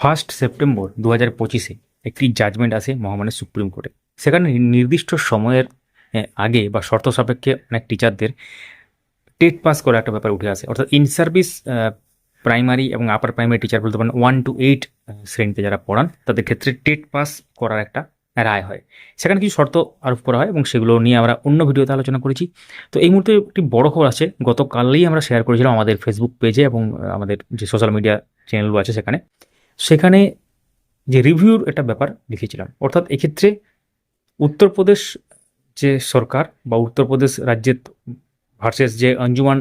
First September দু হাজার পঁচিশে একটি জাজমেন্ট আসে মহামান্য সুপ্রিম কোর্টে। সেখানে নির্দিষ্ট সময়ের আগে বা শর্ত সাপেক্ষে অনেক টিচারদের টেট পাস করা একটা ব্যাপার উঠে আসে। অর্থাৎ ইন সার্ভিস প্রাইমারি এবং আপার প্রাইমারি টিচার বলতে পারেন ওয়ান টু এইট শ্রেণীতে যারা পড়ান, তাদের ক্ষেত্রে টেট পাস করার একটা রায় হয়। সেখানে কিছু শর্ত আরোপ করা হয় এবং সেগুলো নিয়ে আমরা অন্য ভিডিওতে আলোচনা করেছি। তো এই মুহূর্তে একটি বড় খবর আছে, গতকালেই আমরা শেয়ার করেছিলাম আমাদের ফেসবুক পেজে এবং আমাদের যে সোশ্যাল মিডিয়া চ্যানেলগুলো আছে সেখানে। সেখানে যে রিভিউর একটা ব্যাপার লিখেছিলাম। অর্থাৎ এক্ষেত্রে উত্তরপ্রদেশ যে সরকার বা উত্তরপ্রদেশ রাজ্যের ভার্সেস যে অঞ্জুমান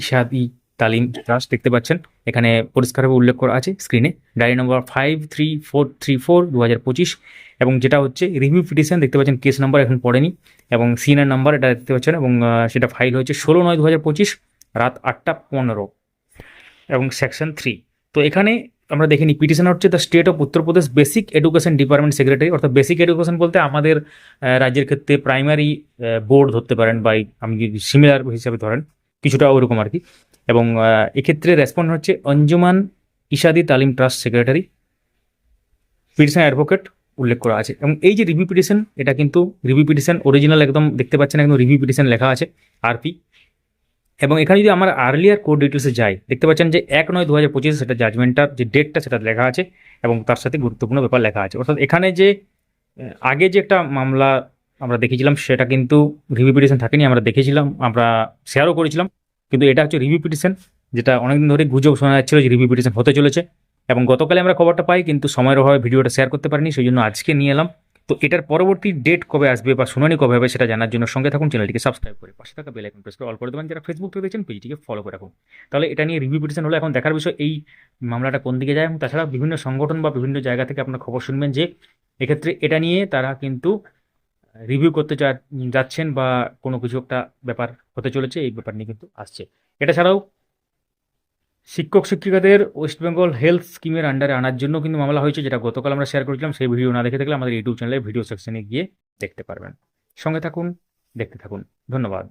ইশাদি তালিম ট্রাস্ট দেখতে পাচ্ছেন, এখানে পরিষ্কারভাবে উল্লেখ করা আছে স্ক্রিনে diary number five three four three four দু হাজার পঁচিশ এবং যেটা হচ্ছে রিভিউ পিটিশন দেখতে পাচ্ছেন কেস নাম্বার এখন পড়েনি এবং সিনার নাম্বার এটা দেখতে পাচ্ছেন এবং সেটা ফাইল হয়েছে ষোলো নয় দু হাজার পঁচিশ রাত আটটা পনেরো এবং সেকশন থ্রি তো এখানে আমরা দেখে নিই পিটিশন হচ্ছে the state of Uttar Pradesh basic education department secretary অর্থাৎ বেসিক এডুকেশন বলতে আমাদের রাজ্যের ক্ষেত্রে প্রাইমারি বোর্ড ধরতে পারেন বা আমি সিমিলার হিসাবে ধরেন, কিছুটা ওরকম আর কি এবং এক্ষেত্রে রেসপন্ড হচ্ছে অঞ্জুমান ইশাদি তালিম ট্রাস্ট সেক্রেটারি পিটিশন অ্যাডভোকেট উল্লেখ করা আছে। এবং এই যে রিভিউ পিটিশন এটা কিন্তু রিভিউ পিটিশন অরিজিনাল একদম দেখতে পাচ্ছেন, একদম রিভিউ পিটিশন লেখা আছে আরপি এবং এখানে যদি আমার আর্লিয়ার কোড ডিটেলসে যাই, দেখতে পাচ্ছেন যে এক নয় দু হাজার পঁচিশে সেটা জাজমেন্টটার যে ডেটটা সেটা লেখা আছে এবং তার সাথে গুরুত্বপূর্ণ ব্যাপার লেখা আছে। অর্থাৎ এখানে যে আগে যে একটা মামলা আমরা দেখেছিলাম সেটা কিন্তু রিভিউ পিটিশন থাকেনি, আমরা দেখেছিলাম, আমরা শেয়ারও করেছিলাম। কিন্তু এটা হচ্ছে রিভিউ পিটিশন যেটা অনেকদিন ধরে গুজব শোনা যাচ্ছিল যে রিভিউ পিটিশন হতে চলেছে। এবং গতকালে আমরা খবরটা পাই, কিন্তু সময়ের অভাবে ভিডিওটা শেয়ার করতে পারিনি, সেই জন্য আজকে নিয়ে এলাম। তো এটার পরবর্তী ডেট কবে আসবে বা শুনানি কবে হবে সেটা জানার জন্য সঙ্গে থাকুন চ্যানেলটিকে সাবস্ক্রাইব করে পাশে থাকা বেল আইকন প্রেস করে অল করে দেবেন। যারা ফেসবুক থেকে দেখছেন পেজটিকে ফলো করে রাখুন। তাহলে এটা নিয়ে রিভিউ পিটিশন হলে এখন দেখার বিষয় এই মামলাটা কোন দিকে যায় এবং তাছাড়া বিভিন্ন সংগঠন বা বিভিন্ন জায়গা থেকে আপনার খবর শুনবেন যে এক্ষেত্রে এটা নিয়ে তারা কিন্তু রিভিউ করতে যাচ্ছেন বা কোনো কিছু একটা ব্যাপার হতে চলেছে, এই ব্যাপার নিয়ে কিন্তু আসছে। এটা ছাড়াও শিক্ষক শিক্ষিকাদের ওয়েস্ট বেঙ্গল হেলথ স্কিমের আন্ডারে আনার জন্য কিন্তু মামলা হয়েছে, যেটা গতকাল আমরা শেয়ার করেছিলাম। সেই ভিডিও না দেখে থাকলে আমাদের ইউটিউব চ্যানেলে ভিডিও সেকশনে গিয়ে দেখতে পারবেন। সঙ্গে থাকুন, দেখতে থাকুন। ধন্যবাদ।